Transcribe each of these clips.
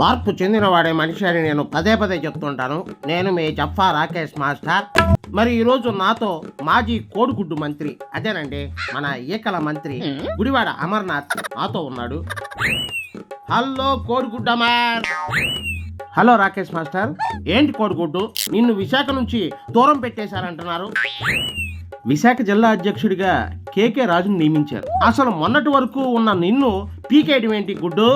మార్పు చెందినవాడే మనిషి అని నేను పదే పదే చెప్తుంటాను. నేను మీ జఫా రాకేష్ మాస్టర్. మరి ఈరోజు నాతో మాజీ కోడిగుడ్డు మంత్రి అదేనండి మన ఈకల మంత్రి గుడివాడ అమర్నాథ్ నాతో ఉన్నాడు. హలో కోడిగుడ్డు అమర్ హలో రాకేష్ మాస్టర్. ఏంటి కోడిగుడ్డు? నిన్ను విశాఖ నుంచి దూరం పెట్టేశారంటున్నారు. విశాఖ జిల్లా అధ్యక్షుడిగా కేకే రాజును నియమించారు. అసలు మొన్నటి వరకు ఉన్న నిన్ను పీకేయడం ఏంటి గుడ్డు?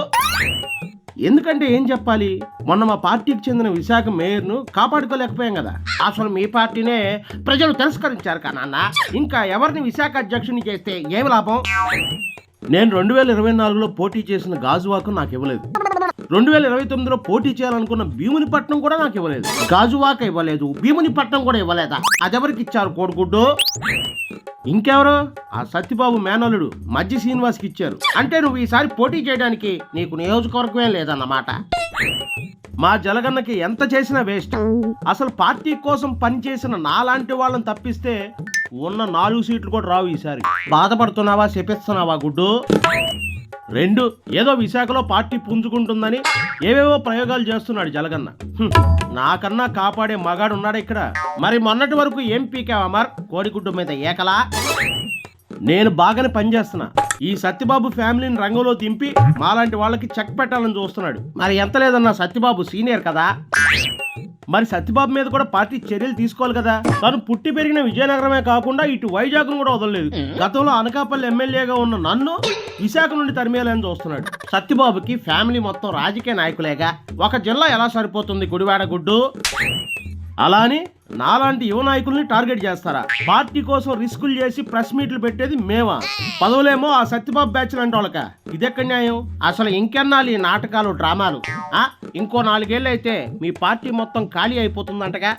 ఎందుకంటే ఏం చెప్పాలి? మొన్న మా పార్టీకి చెందిన విశాఖ మేయర్ను కాపాడుకోలేకపోయాం కదా. అసలు మీ పార్టీనే ప్రజలు తిరస్కరించారు కానన్న ఇంకా ఎవరిని విశాఖ అధ్యక్షుని చేస్తే ఏమి లాభం? నేను రెండు వేల ఇరవై నాలుగులో పోటీ చేసిన గాజువాకు నాకు ఇవ్వలేదు. రెండు వేల ఇరవై తొమ్మిదిలో పోటీ చేయాలనుకున్న భీమునిపట్నం కూడా నాకు ఇవ్వలేదు. గాజువాక ఇవ్వలేదు భీమునిపట్నం కూడా ఇవ్వలేదా? అదెవరికి ఇచ్చారు కోడిగుడ్డు? ఇంకెవరు? ఆ సత్యబాబు మేనలుడు మధ్య శ్రీనివాస్కి ఇచ్చారు. అంటే నువ్వు ఈసారి పోటీ చేయడానికి నీకు నియోజకవర్గమే లేదన్నమాట. మా జలగన్నకి ఎంత చేసినా వేస్ట్. అసలు పార్టీ కోసం పనిచేసిన నాలాంటి వాళ్ళని తప్పిస్తే ఉన్న నాలుగు సీట్లు కూడా రావు ఈసారి. బాధపడుతున్నావా? శపిస్తున్నావా గుడ్డు? రెండు ఏదో విశాఖలో పార్టీ పుంజుకుంటుందని ఏవేవో ప్రయోగాలు చేస్తున్నాడు జలగన్న. నాకన్నా కాపాడే మగాడు ఉన్నాడు ఇక్కడ? మరి మొన్నటి వరకు ఏం పీకావా అమర్? కోడిగుడ్డు మీద ఏకలా? నేను బాగానే పనిచేస్తున్నా. ఈ సత్యబాబు ఫ్యామిలీని రంగంలో దింపి మాలాంటి వాళ్ళకి చెక్ పెట్టాలని చూస్తున్నాడు. మరి ఎంత లేదన్నా సత్యబాబు సీనియర్ కదా? మరి సత్యబాబు మీద కూడా పార్టీ చర్యలు తీసుకోవాలి కదా. తను పుట్టి పెరిగిన విజయనగరమే కాకుండా ఇటు వైజాగ్ కూడా వదలలేదు. గతంలో అనకాపల్లి ఎమ్మెల్యేగా ఉన్న నన్ను విశాఖ నుండి తరిమేయాలని చూస్తున్నాడు. సత్యబాబుకి ఫ్యామిలీ మొత్తం రాజకీయ నాయకులేగా. ఒక జిల్లా ఎలా సరిపోతుంది గుడివాడ గుడ్డు? అలా అని నాలాంటి యువ నాయకుల్ని టార్గెట్ చేస్తారా? పార్టీ కోసం రిస్కులు చేసి ప్రెస్ మీట్లు పెట్టేది మేమా? పదవులేమో ఆ సత్యబాబు బ్యాచ్ లాంటి వాళ్ళక? ఇదెక్కడ న్యాయం? అసలు ఇంకెన్నాళ్ళు ఈ నాటకాలు డ్రామాలు? ఇంకో నాలుగేళ్ళు అయితే మీ పార్టీ మొత్తం ఖాళీ అయిపోతుందంటగా?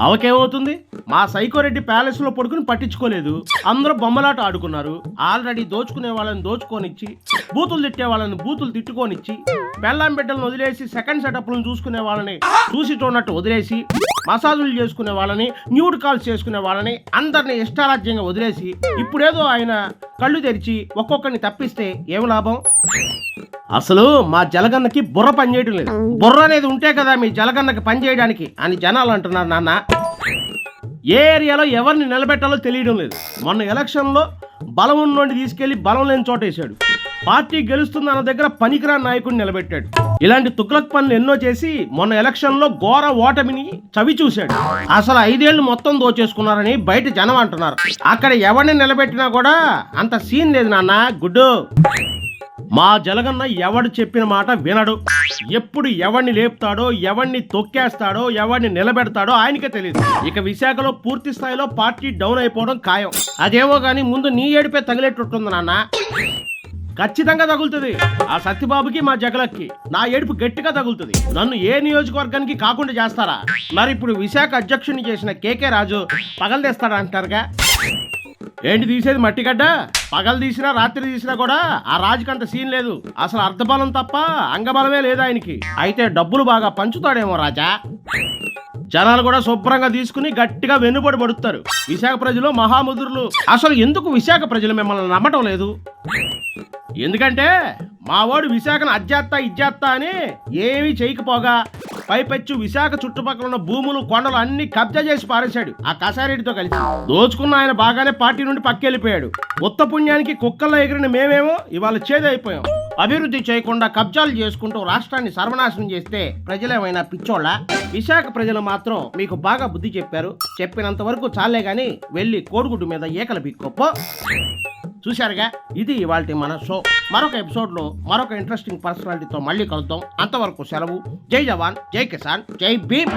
అవకేమవుతుంది మా సైకోరెడ్డి ప్యాలెస్లో పడుకుని పట్టించుకోలేదు. అందరూ బొమ్మలాట ఆడుకున్నారు. ఆల్రెడీ దోచుకునే వాళ్ళని దోచుకోనిచ్చి బూతులు తిట్టే వాళ్ళని బూతులు తిట్టుకోనిచ్చి పెళ్ళాం బిడ్డలను వదిలేసి సెకండ్ సెటప్లను చూసుకునే వాళ్ళని చూసి చూడనట్టు వదిలేసి మసాజులు చేసుకునే వాళ్ళని న్యూడ్ కాల్స్ చేసుకునే వాళ్ళని అందరిని ఇష్టారాజ్యంగా వదిలేసి ఇప్పుడేదో ఆయన కళ్ళు తెరిచి ఒక్కొక్కరిని తప్పిస్తే ఏం లాభం? అసలు మా జలగన్నకి బుర్ర పనిచేయడం లేదు. బుర్ర అనేది ఉంటే కదా మీ జలగన్నకి పని చేయడానికి అని జనాలు అంటున్నారు నాన్న. ఏ ఏరియాలో ఎవరిని నిలబెట్టాలో తెలియడం లేదు. మొన్న ఎలక్షన్లో బలం ఉన్నోడిని తీసుకెళ్ళి బలం లేని చోట వేశాడు. పార్టీ గెలుస్తుందన్న దగ్గర పనికిరాని నాయకుడిని నిలబెట్టాడు. ఇలాంటి తుగ్లక్ పనులు ఎన్నో చేసి మొన్న ఎలక్షన్లో ఘోర ఓటమిని చవి చూశాడు. అసలు ఐదేళ్ళు మొత్తం దోచేసుకున్నారని బయట జనం అంటున్నారు. అక్కడ ఎవరిని నిలబెట్టినా కూడా అంత సీన్ లేదు నాన్న. గుడ్డు. మా జలగన్న ఎవడు చెప్పిన మాట వినడు. ఎప్పుడు ఎవడిని లేపుతాడో ఎవడిని తొక్కేస్తాడో ఎవడిని నిలబెడతాడో ఆయనకే తెలియదు ఇక విశాఖలో పూర్తి స్థాయిలో పార్టీ డౌన్ అయిపోవడం ఖాయం. అదేమో గానీ ముందు నీ ఏడిపే తగిలేటట్టుంది నాన్న. ఖచ్చితంగా తగులుతుంది. ఆ సత్యబాబుకి మా జగలక్కి నా ఏడుపు గట్టిగా తగులుతుంది. నన్ను ఏ నియోజకవర్గానికి కాకుండా చేస్తారా? మరి ఇప్పుడు విశాఖ అధ్యక్షుని చేసిన కేకే రాజు పగలదేస్తాడా అంటారుగా ఏంటి తీసేది మట్టిగడ్డ? పగలు తీసినా రాత్రి తీసినా కూడా ఆ రాజుకంత సీన్ లేదు. అసలు అర్ధబలం తప్ప అంగబలమే లేదు ఆయనకి. అయితే డబ్బులు బాగా పంచుతాడేమో రాజా. జనాలు కూడా శుభ్రంగా తీసుకుని గట్టిగా వెన్నుబడి పడుతారు. విశాఖ ప్రజలు మహాముదురులు. అసలు ఎందుకు విశాఖ ప్రజలు మిమ్మల్ని నమ్మటం లేదు? ఎందుకంటే మా వాడు విశాఖను అజ్జేత్తా ఇజ్జేత్తా అని ఏమీ చేయకపోగా పైపెచ్చు విశాఖ చుట్టుపక్కల ఉన్న భూములు కొండలు అన్ని కబ్జా చేసి పారేశాడు. ఆ కసారెడ్డితో కలిసి. దోచుకున్న ఆయన బాగానే పార్టీ నుండి పక్కెళ్ళిపోయాడు. ఉత్త పుణ్యానికి కుక్కల్లో ఎగిరిన మేమేమో ఇవాళ చేదైపోయాం. అభివృద్ధి చేయకుండా కబ్జాలు చేసుకుంటూ రాష్ట్రాన్ని సర్వనాశనం చేస్తే ప్రజలేమైనా పిచ్చోళ్ళ? విశాఖ ప్రజలు మాత్రం మీకు బాగా బుద్ధి చెప్పారు. చెప్పినంత వరకు చాలే గాని వెళ్ళి కోడిగుడ్డు మీద ఏకల బిక్కొప్పో చూశారుగా? ఇది ఇవాళ మన షో. మరొక ఎపిసోడ్లో మరొక ఇంట్రెస్టింగ్ పర్సనాలిటీతో మళ్ళీ కలుద్దాం. అంతవరకు సెలవు. జై జవాన్ జై కిసాన్ జై భీమ్.